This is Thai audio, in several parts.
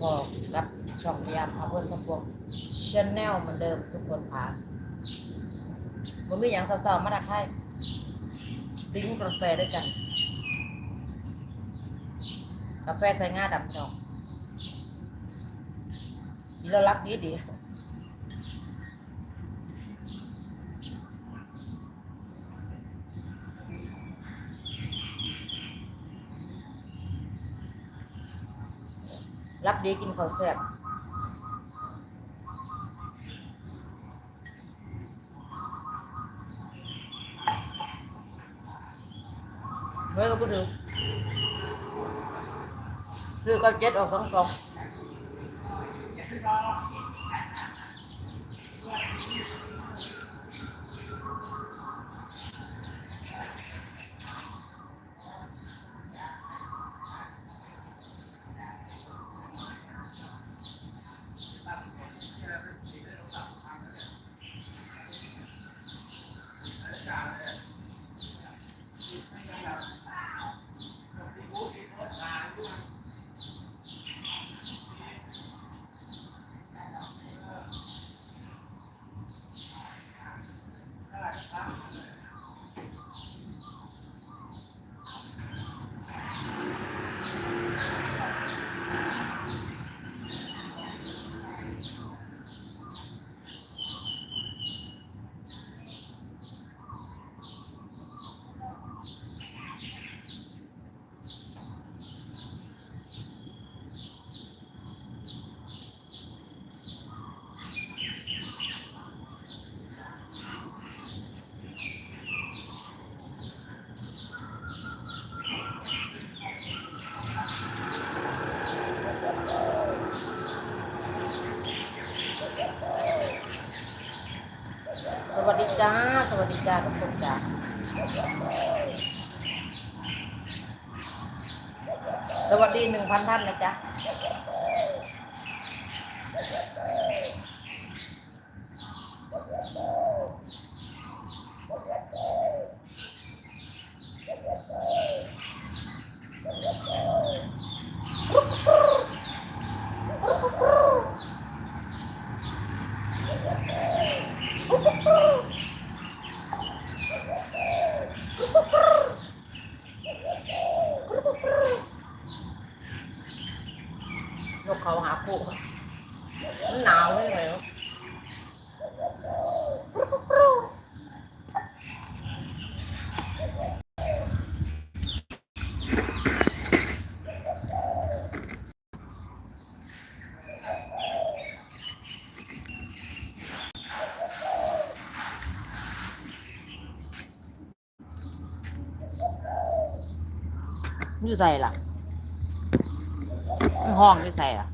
พ่อกับช่องพยายามพาเพื่อนพวกชแนลเหมือนเดิมทุกคนค่ะมันมีอย่างสาวๆมาดักให้ดิ้งกาแฟด้วยกัน กาแฟใส่งาดำจองนี่เรารักดีดี รับดีกินข้าวแซ่บเฮ้ยก็พูดถึงซื้อเก้าเจ็ดออกสองสอง ดีจ้า สวัสดีจ้าทุกคนจ้าสวัสดีหนึ่งพันท่านนะจ๊ะ นกเขาหาคู่มันหนาวไม่ไหวแล้วอยู่ใส่ล่ะ ห้องที่ใส่ล่ะ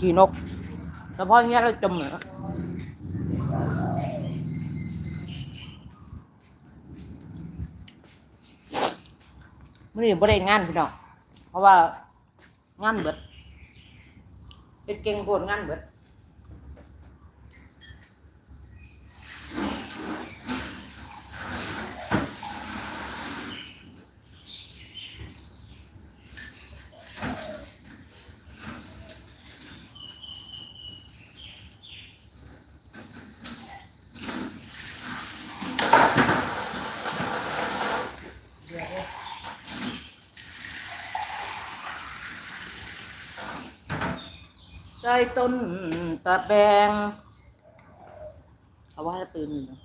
ขี่นก แต่พออย่างเงี้ยเราจมเหรอมันอยู่บริเวณงานพี่น้องเพราะว่างานเบิดเป็นเก่งโคตรงานเบิด ต้ต้นตะแบงเอาว่าจะตื่นอยู่นะ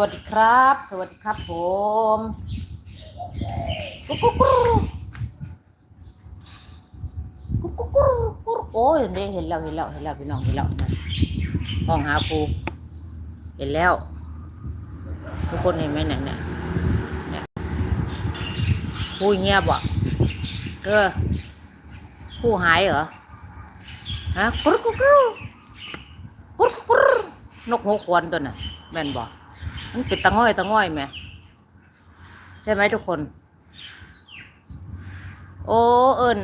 วัสดีครับ สวัสดีครับผมกุ๊กกุ๊กกุ๊กกุ๊กกุ๊กกุ๊กโอ้ยเห็นเห็นแล้วเห็นแล้วเห็นแล้วพี่น้องเห็นแล้วนะห้องหาครูเห็นแล้ว ทุกคนเห็นไหมเนี่ยเนี่ยเนี่ยครูเงียบอะเออครูหายเหรอฮะกุ๊กกุ๊กกุ๊กกุ๊กกุ๊กนกหัวควนตัวน่ะแม่นบอก มันเป็นตะง่อยตะง่อยไหมใช่ไหมทุกคน โอ้เอิญ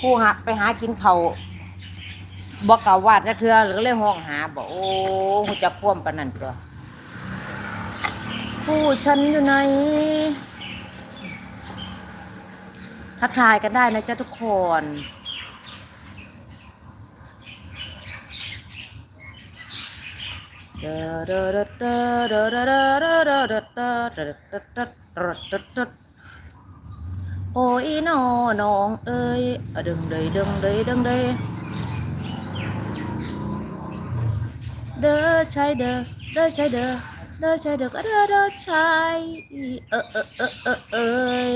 ครูหาไปหากินเขาบอกกาวาดจะเทือหรือเลยห้องหาบอกโอ้หูจะคว่ำปนนันตัวผู้ฉันอยู่ไหนทักทายกันได้นะจ๊ะทุกคน โอ้ยนอน้องเอ้ยอะดึงเดยดึงเดยดึงเดยเด้อชายเด้อเด้อชายเด้อเด้อชายเด้อก็เด้อเด้อชายเออเออเออเออเอ้ย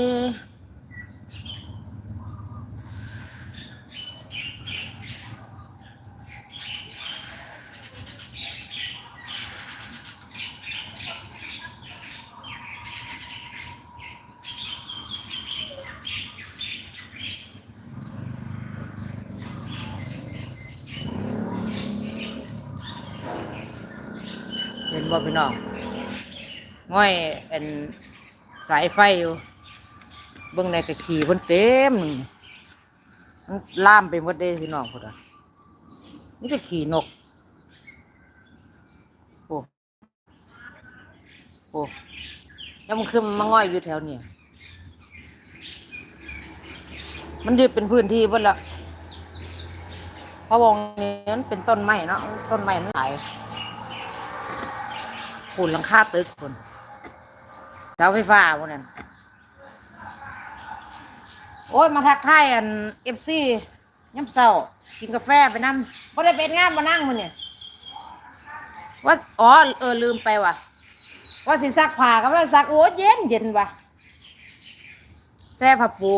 เห็ นบ่พี่น้องง่อยเป็นสายไฟอยู่เบิ่งในกระขี่เพิ่นเต็มมันล่ามไปหมดเด้พี่น้องพุ่นอะนี่จะขี่นกโอ้โอ้แล้วมันคือมาง่อยอยู่แถวเนี่ยมันยึดเป็นพื้นที่เบิดละพระวงนี้มันเป็นต้นไม้เนาะต้นไม้มันหลาย ปูนหลังคาตึกคนเสาไฟฟ้าพวกนั้นโอ้ยมาทักทายอันเอฟซีย้ำเศร้ากินกาแฟไปนั่งบ่ได้เป็นงานมานั่งมันเนี่ยว่าอ๋อเออลืมไปว่ะ ว่าสิซักผ้าก็ไม่ได้ซักโอ้ยเย็นเย็นว่ะแซ่ผับปู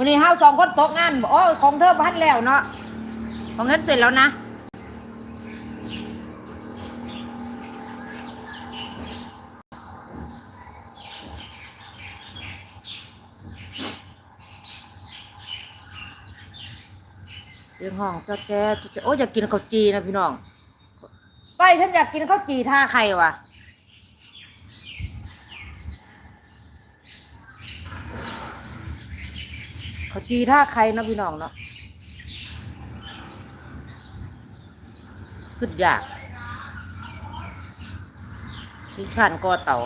วันนี้เฮาสองคนตกงานบอกโอ้ยของเธอพันแล้วเนาะของเธอเสร็จแล้วนะเสียงห้องแจ๊เจ้าแจ๊โอ้ยอยากกินข้าวจีนะพี่น้องไปฉันอยากกินข้าวจีท่าใครวะ ข้าจีท่าใครนะพี่น้องเนาะขึ้นยากที่ขันก็เต่า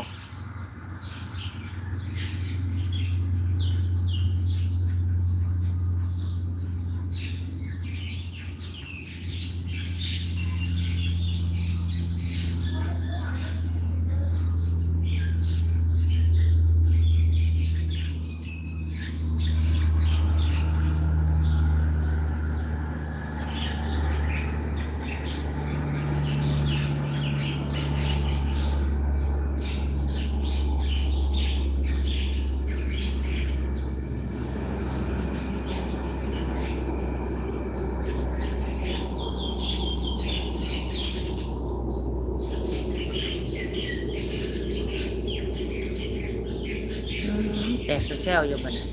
เซลล์อยู่บัดนี้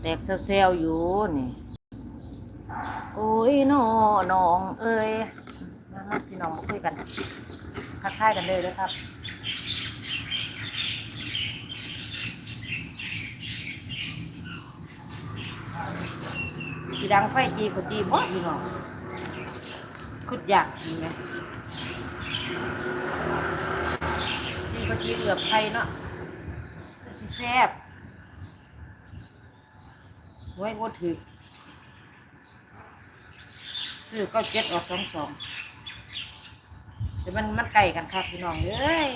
แตกเซลล์อยู่นี่ โอ้ยน้อน้อง เอ้ยมาพี่น้องมาคุยกันทักทายกันเลยเด้อครับสีดังไฟจีก็จีบ่พี่น้องคุดอยากกินไหม จีก็จีเหลือบไทยเนาะสิแซ่บไว้บ่ถึกซื้อก็เจ็ดออกสองสองแต่มันมันไก่กันครับพี่น้องเอ้ย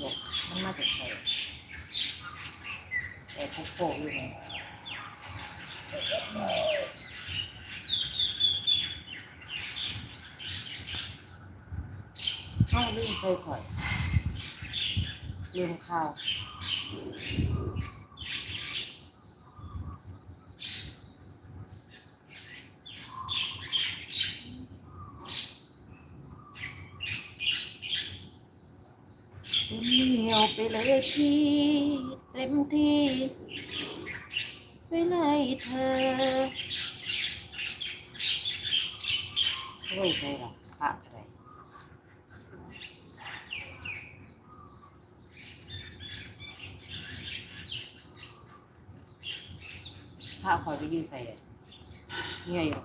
บอกมันมาจากใส่แต่คุกโปะอยู่เนี่ยข้าวลืม ใส่สอยลืมข้าวเต็มเหนียวไปเลยพี่เต็มที่ไปเลยเธอช่ใส่หรอพระอะไร ผ้าคอยไปยืดใส่เนี่ยอยู่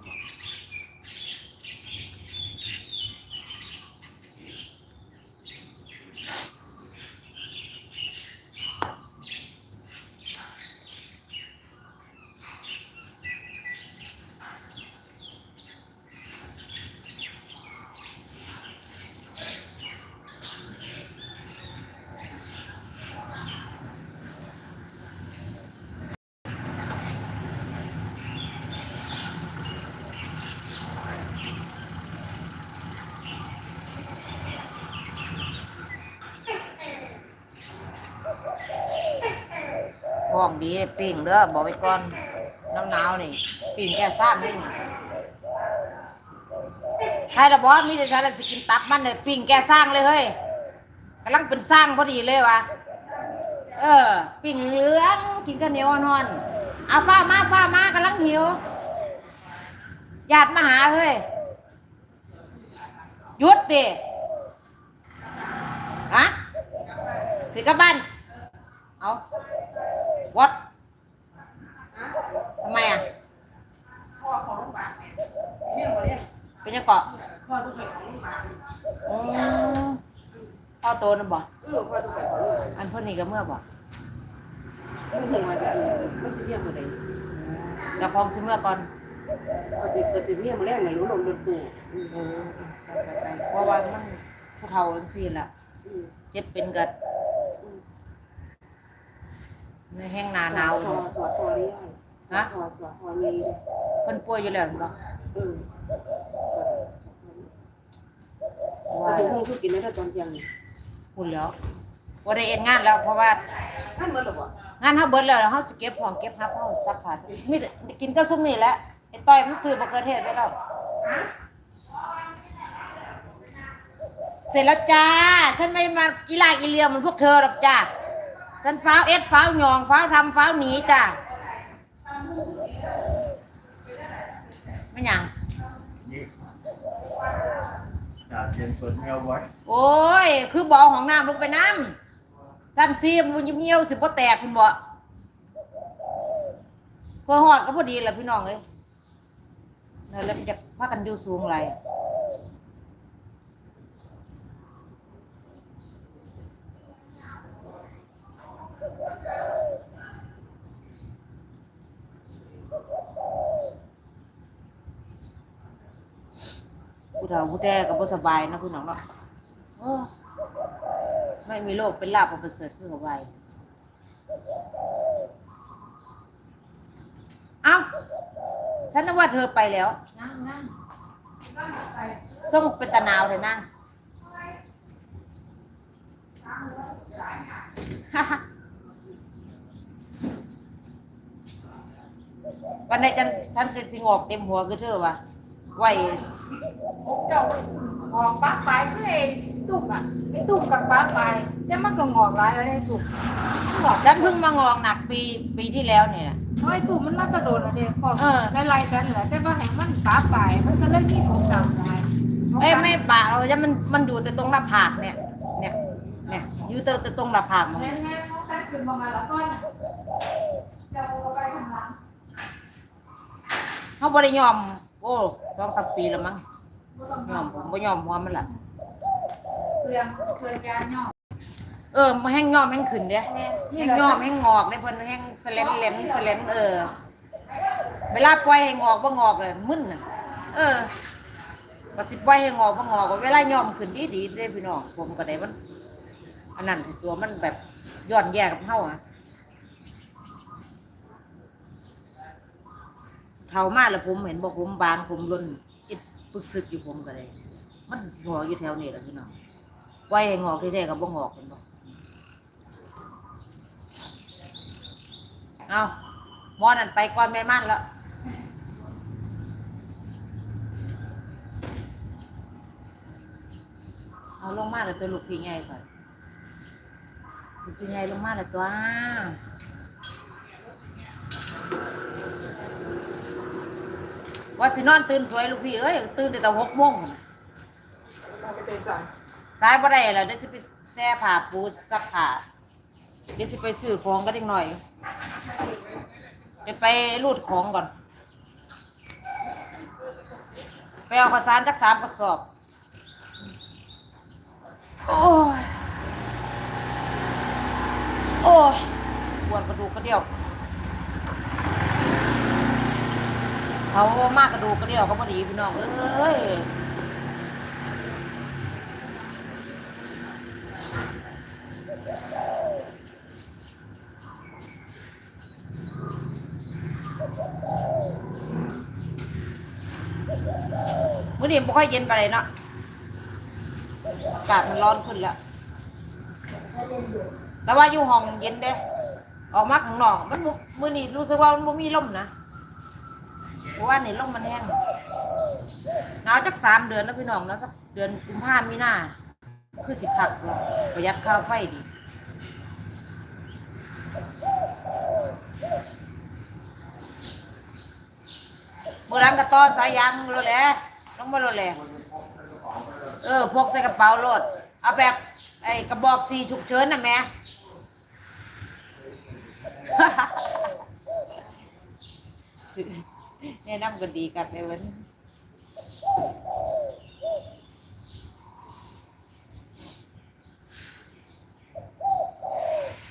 ห้องดีปิ่งเด้อบอกไว้ก่อนน้ำหนาวนี่ปิ่งแก้ซ้ำนี่ใครละบอสมีแต่ฉันละสิกินตับมันเนี่ยปิ่งแก้สร้างเลยเฮ้ยกำลังเป็นสร้างพอดีเลยวะเออ ปิ่งเหลืองกินข้าวเหนียวนอนเอาฟ้ามาฟ้ามากำลังหิวญาติมาหาเฮ้ยหยุดดิฮะสิกลับบ้านเอา วัดทำไมอะพ่อของโรงพยาบาลเนี่ยเนี่ยบ่เนี่ยเป็นยังเกาะพ่อต้องไปของโรงพยาบาลอืมพ่อโตนะบ่เออพ่อต้องไปของโรงพยาบาลอันเพิ่นนี่ก็เมื่อบ่มันหัวจะมันสิเรียกบ่ได้กระพองสิเมื่อก่อนก็สิก็สิเรียกมาแรงให้รู้ลงรถตู้เออไปไปไปเพราะว่ามันผู้เฒ่าจังซี่ล่ะอืมเจ็บเป็นกัด ในแห้งหนาหนาวสอสอทอเรียนสอทอสอทอนี่เพิ่นป่วยอยู่แล้วเห็นบ่เออว่าว่าต้องคือกินได้ตอนเที่ยงนี่หุ่นแล้วบ่ได้เอ็นงานแล้วเพราะว่า ท่านเบิดหรอบ่งานเฮาเบิดแล้วแล้วเฮาสิเก็บของเก็บครับเฮาซักผ้ามีแต่กินกับซุมนี่แหละไอ้ต้อยมันซื้อบักเขือเทศไว้แล้วเสร็จแล้วจ้า ฉันไม่มาอีลากอีเลียเหมันพวกเธอหรอกจ้า ฉันฟ้าวเอสฟ้าวหยองฟ้าวทำฟ้าวหนีจ้าไม่หยังนี่อยากเรียนเปิดเงาไว้โอ้ย คือบ่อของน้ำลงไปน้ำซ้ำซีมันเงียวๆสิบ่แตกคุณบ่พอหอดก็พอดีแหละพี่น้องเอ้ยนั่นแล้วมันจะพากันอยู่สูงไร ผู้เฒ่าผู้แก่ก็บ่สบายนะพี่น้องเนาะเออไม่มีโรคเป็นลาบประเสริฐคือเขาไว้เอ้าฉันนึกว่าเธอไปแล้วนั่งนั่งก็หาไปส้มเป็นตะนาวเลยนั่งวันไหนฉันฉันจะสิงอกเต็มหัวคือเธอวะ ไหวเจ้าออกป้าไปก็เองตุ่มอะไอ้ตุ่มกับป้าไปแต่มันก็งอกหลายแล้วไอ้ตุ่มงอกฉันเพิ่งมางอกหนักปีปีที่แล้วเนี่ย เพราะไอ้ตุ่มมันมากระโดดอะไรพอเออ ไล่ๆกันแหละแต่ว่าแห่งมันป้าไปมันก็เลยมีผมดำได้เอ้ยไม่ปากเราจะมันมันอยู่แต่ตรงหน้าผากเนี่ย เนี่ย เนี่ยอยู่แต่แต่ตรงหน้าผากมันแน่ๆเขาใส่ขึ้นมาแล้วก็จะเอาไปทางหลัง เขาบริยอม โอ้สองสามปีแล้วมั้งบ่ต้องยอมผมบ่ยอมหัวมันละเปลืองเปลืองยาย่อเออมาแห้งยอมแห้งขึ้นเด้แน่แห้งยอมแห้งงอกได้เพิ่นแห้งสเลนเหลนสเลนเออ เวลาปล่อยให้งอกบ่งอกเลยมึนน่ะ เออว่าสิปล่อยให้งอกบ่งอกว่าเวลายอมขึ้นดีดีๆเด้พี่น้องผมก็ได้มันอันนั้นตัวมันแบบย้อนแย่กับเฮาอะ เท่ามาแล้วผมเห็นบอกผมบางผมล้นอิดปึกซึกอยู่ผมก็เลย มันสิงอกอยู่แถวนี้แหละพี่น้องไว้ให้งอกที่แท้ก็บ่งอกเห็นบ่เอาหมอนั่นไปก่อนแม่มันแล้วเอาลงมาแล้วตัวลูกพี่ใหญ่ก่อนลูกพี่ใหญ่ลงมาแล้วตัว ว่าสินอนตื่นสวยลูกพี่เอ้ยตื่นแต่แต่หกโมงพุ่นน่ะเอาไปเตะก่อนสายบ่ได้แล้วเดี๋ยวสิไปแซ่ผ้าปูซักผ้าเดี๋ยวสิไปซื้อของก็เด็กหน่อยเดี๋ยวไปรูดของก่อน ไปเอาข้าวสารจักสามกระสอบ โอ้ย โอ้ยปวดกระดูกกระเดี่ยว เขามากกระดูกกระเดี่ยวก็พอดีพี่น้องเอ้ยมื่อนี้บ่ค่อยเย็นไปเลยเนาะอากาศมันร้อนขึ้นแล้ว แต่ว่าอยู่ห้องเย็นเด้ ออกมาข้างนอกมันมื่อนี้รู้สึกว่ามันบ่มีลมนะ เพราะว่าในี่ลมมันแห้งหนาวจักสามเดือนแล้วพี่น้องแล้วสักเดือนกุมภาพันธ์มีหนาคือสิคักประหยัดค่าไฟดีโบราณกระต้อสายยางโลดแหละต้องมาโลดแหละเออพกใส่กระเป๋าโลด เอาแบบไอ้กระบอกสีฉุกเฉินน่ะแม่ แนะนำกันดีกันเลยวัน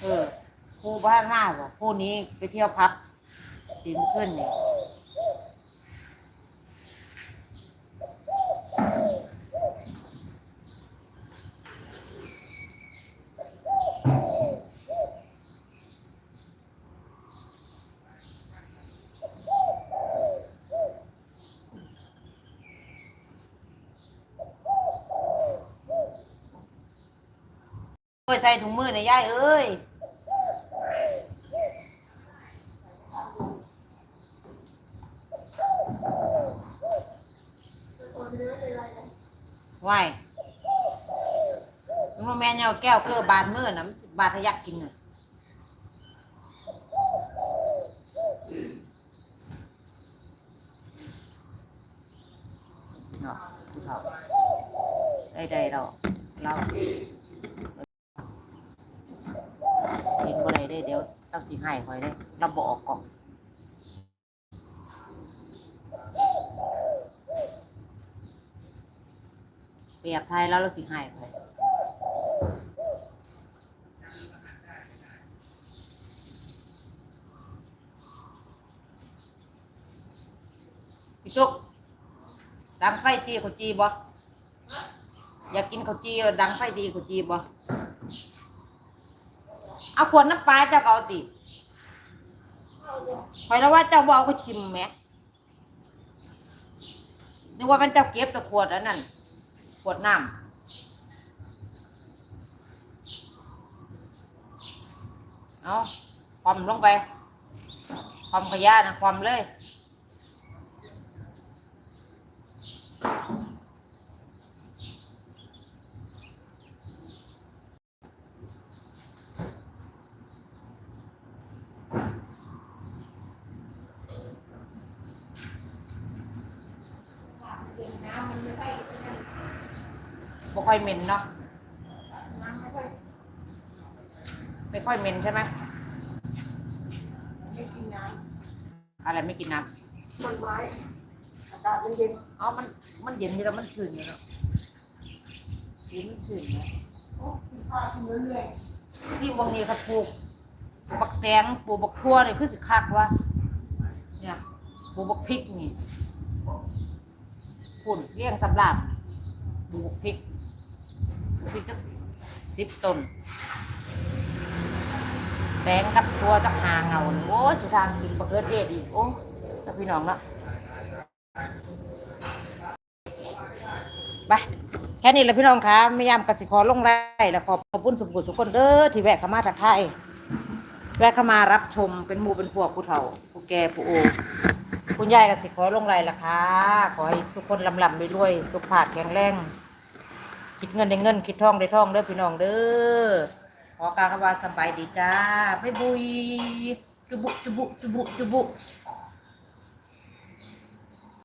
เออผู้บ้านหน้าบ่ผู้นี้ไปเที่ยวพักตีนขึ้นนี่ โอ้ยใส่ถุงมือในย่ายเอ้ยไหวแม่นเอาแก้วเกลือบานมือน่ะมันสิบบาททะยักกินน่ะเนาะผู้เฒ่าได้ๆเราเราเห็นบ่ได้เด้เดี๋ยวเราสิให้คอยได้เราบ่ออกกล่อง เปรียบไทยแล้วเราสิห้คอยพี่ตุ๊กดังไฟจีเขาจีบ่อยากกินเขาจีดังไฟดีเขาจีบ่เอาขวดน้ำปลาเจ้าเอาติคอยแล้วว่าเจ้าบ่เอาไปชิมไหมนึกว่าเป็นเจ้าเก็บแต่ขวดอันนั้น ขวดน้ำเอาความลงไปความขยะนะความเลย น้ำมันไม่ค่อย บ่ ค่อยเหม็นเนาะน้ำไม่ค่อยไม่ค่อยเหม็นใช่ไหมไม่กินน้อะไรไม่กินน้ำต้นไม้อากาศมันเย็นำอ๋อมันมันเย็นที่แล้วมันชื้นอยู่เนาะเย็นมันชื้นนะโอ้กินข้าวกินเรื่อยที่บางนี้เขาปลูกบักแตงปลูกบักทั่วนี่คือสิคักวะเนี่ยปลูกบักพริกนี่ปุ่นเลี้ยงสำหรับปลูกบักพริก พริกจักสิบต้นแตงกับตัวจักหาเงาโอ้ยสุดทางกินบักเกิดเอ็ดอีกโอ้แล้วพี่น้องเนาะไปแค่นี้แหละพี่น้องคะไม่ยามกสิขอลงไล่แล้วขอบขอบคุณสุขุมสุขคนเด้อที่แวะเข้ามาทักทายแวะเข้ามารับชมเป็นหมู่เป็นพวกผู้เฒ่า ผู้แก่ผู้โอคุณยายกสิขอลงไล่ละคะขอให้สุขคนลำลำรวยๆสุขภาพแข็งแรง คิดเงินได้เงิน คิดทองได้ทองเด้อพี่น้องเด้อขอการคำว่าสบายดีจ้าบ๊ายบุยจุบุจุบุจุบุจุบุ